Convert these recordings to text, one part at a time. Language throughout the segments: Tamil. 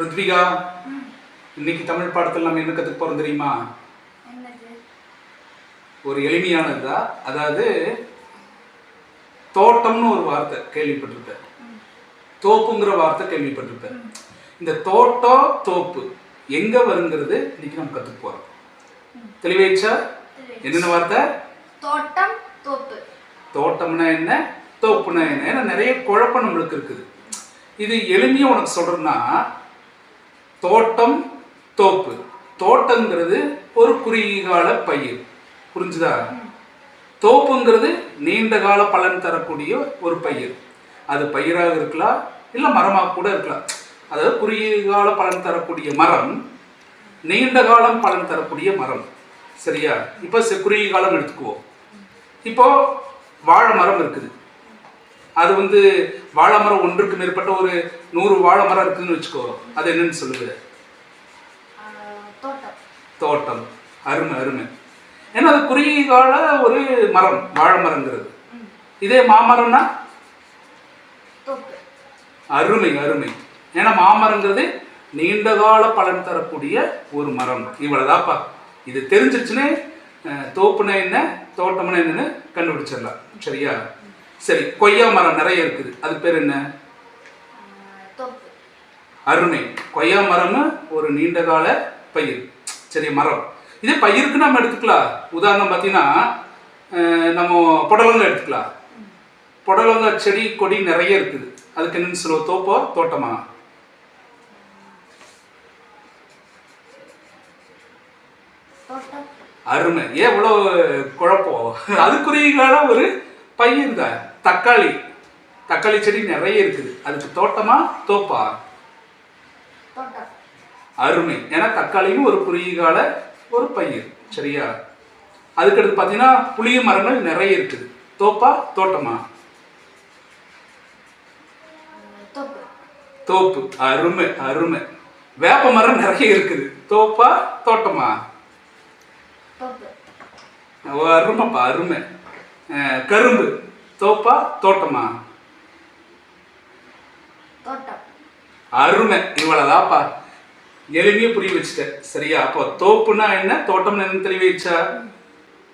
ருத்விகா இன்னைக்கு தமிழ் பாடத்தில் நம்ம என்ன கற்றுக்க போகிறோம் தெரியுமா? ஒரு எளிமையானதா? அதாவது தோட்டம்னு ஒரு வார்த்தை கேள்விப்பட்டிருப்பேன். தோப்புங்கிற வார்த்தை கேள்விப்பட்டிருப்பேன். இந்த தோட்டம் தோப்பு எங்க வருங்கிறது இன்னைக்கு நம்ம கற்றுக்க போகிறோம் தெளிவாயிடுச்சா என்னென்ன வார்த்தை? தோட்டம் தோப்பு. தோட்டம்னா என்ன? தோப்புனா என்ன? ஏன்னா நிறைய குழப்பம் நம்மளுக்கு இருக்குது. இது எளிமையாக உனக்கு சொல்கிறேன்னா தோட்டம் தோப்பு. தோட்டங்கிறது ஒரு குறுகிய கால பயிர். புரிஞ்சுதா? தோப்புங்கிறது நீண்ட கால பலன் தரக்கூடிய ஒரு பயிர். அது பயிராக இருக்கலாம் இல்லை மரமாக கூட இருக்கலாம். அதாவது குறுகிய கால பலன் தரக்கூடிய மரம் நீண்ட காலம் பலன் தரக்கூடிய மரம். சரியா? இப்போ குறுகிய காலம் எடுத்துக்குவோம். இப்போ வாழை மரம் இருக்குது. அது வந்து வாழை மரம் ஒன்றுக்கு மேற்பட்ட ஒரு நூறு வாழை மரம் இருக்குதுன்னு வச்சுக்கோ அது என்னன்னு சொல்லுது ஆஹ், தோட்டம். அருமை அருமை. ஏன்னா அது குறுகிய கால ஒரு மரம் வாழை மரங்கிறது இதே மாமரம்னா? அருமை அருமை. ஏன்னா மாமரங்கிறது நீண்ட கால பலன் தரக்கூடிய ஒரு மரம். இவ்வளவுதாப்பா இது தெரிஞ்சிருச்சுன்னு அஹ், தோப்புனா என்ன தோட்டம்னா என்னன்னு கண்டுபிடிச்சிடலாம். சரியா? சரி கொய்யா மரம் நிறைய இருக்குது. அது பேர் என்ன? அருமை கொய்யா மரம்னு ஒரு நீண்ட கால பயிர். சரி மரம். இதே பயிருக்கு நம்ம எடுத்துக்கலாம். உதாரணம் பார்த்தீங்கன்னா நம்ம புடலங்காய் எடுத்துக்கலாம். புடலங்காய் செடி கொடி நிறைய இருக்குது. அதுக்கு என்னன்னு சொல்லுவோம்? தோப்போ தோட்டமா? அருமை. ஏன் இவ்வளோ குழப்பம்? அதுக்குரிய ஒரு பயிர் தான். தக்காளி. தக்காளி செடி நிறைய இருக்குது. அதுக்கு தோட்டமா? தோப்பா? அருமை. ஏன்னா தக்காளியும் ஒரு குறுகிய கால ஒரு பயிர். சரியா? அதுக்கடுத்து பார்த்தீங்கன்னா புளிய மரங்கள் நிறைய இருக்குது. தோப்பா? தோட்டமா? தோப்பு. அருமை அருமை. வேப்ப மரம் நிறைய இருக்குது. தோப்பா? தோட்டமா? அருமைப்பா அருமை. கரும்பு. தோப்பா தோட்டமா? அருமை. இவ்வளவுதாப்பா எளிமையா புரிய வச்சுட்டேன். சரியா? அப்போ தோப்புனா என்ன? தோட்டம்னு என்ன தெளிவாயிடுச்சா?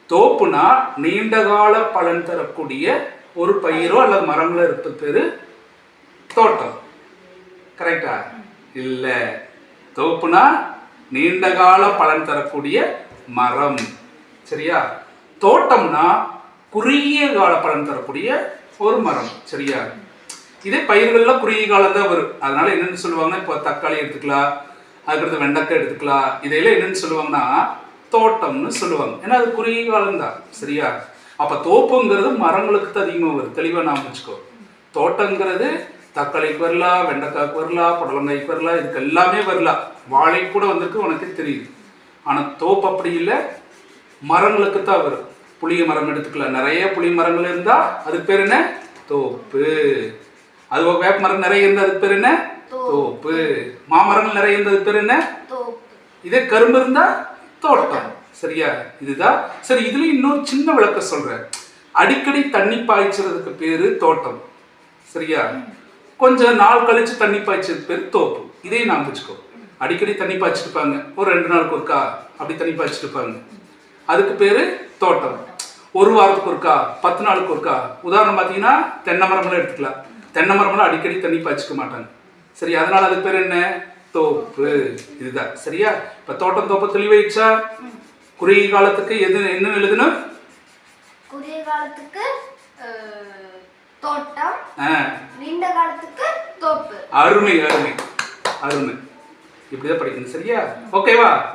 தோப்புனா நீண்ட கால பலன் தரக்கூடிய ஒரு பயிரோ அல்லது மரங்களோ இருப்பது பேரு தோட்டம். கரெக்டா? இல்ல. தோப்புனா நீண்ட கால பலன் தரக்கூடிய மரம். சரியா? தோட்டம்னா குறுகிய கால பலன் தரக்கூடிய ஒரு மரம் சரியா? இதே பயிர்கள்லாம் குறுகிய காலம் தான் வரும். அதனால என்னன்னு சொல்லுவாங்கன்னா இப்போ தக்காளி எடுத்துக்கலாம் அதுக்கடுத்து வெண்டைக்காய் எடுத்துக்கலாம். இதையெல்லாம் என்னன்னு சொல்லுவாங்கன்னா தோட்டம்னு சொல்லுவாங்க. ஏன்னா அது குறுகிய காலம் தான் சரியா? அப்ப தோப்புங்கிறது மரங்களுக்கு தான் அதிகமாக வரும். தெளிவாக நான் வச்சுக்கோ தோட்டங்கிறது தக்காளிக்கு வரலாம் வெண்டைக்காய்க்கு வரலாம் புடலங்காய்க்கு வரலாம் இதுக்கு எல்லாமே வரலாம். வாழை கூட வந்திருக்கு உனக்கு தெரியுது ஆனால் தோப்பு அப்படி இல்லை. மரங்களுக்கு தான் வரும். புளிய மரம் எடுத்துக்கலாம் நிறைய புளிய மரங்கள் இருந்தா அதுக்கு பேர் என்ன? தோப்பு. அது வேப்ப மரம் நிறைய இருந்தா அதுக்கு பேர் என்ன? தோப்பு. மாமரங்கள் நிறைய இருந்தா அதுக்கு பேர் என்ன? இதே கரும்பு இருந்தா தோட்டம். சரியா? இதுதான் சரி இதுல இன்னொரு சின்ன விளக்கம் சொல்றேன். அடிக்கடி தண்ணி பாய்ச்சறதுக்கு பேரு தோட்டம். சரியா? கொஞ்சம் நாள் கழிச்சு தண்ணி பாய்ச்சதுக்கு பேரு தோப்பு. இதையும் நான் வச்சுக்கோ அடிக்கடி தண்ணி பாய்ச்சிருப்பாங்க ஒரு ரெண்டு நாளுக்கு ஒருக்கா அப்படி தண்ணி பாய்ச்சிருப்பாங்க அதுக்கு பேரு தோட்டம். ஒரு வாரத்துக்கு ஒருக்கா பத்து நாளுக்கு ஒருக்கா. உதாரணம் பார்த்தீங்கன்னா தென்னை மரம்லாம் எடுத்துக்கலாம். தென்னை மரம்லாம் அடிக்கடி தண்ணி பாய்ச்சிக்க மாட்டாங்க. சரி அதனால அதுக்கு பேர் என்ன? தோப்பு. இதுதான். சரியா? இப்ப தோட்டம் தோப்பு தெளிவாயிடுச்சா குறுகிய காலத்துக்கு எது என்ன எழுதணும்? குறுகிய காலத்துக்கு தோட்டம். ஆ, நீண்ட காலத்துக்கு தோப்பு. அருமை அருமை. அருமை. இப்படிதான் படிக்கணும். சரியா? ஓகேவா?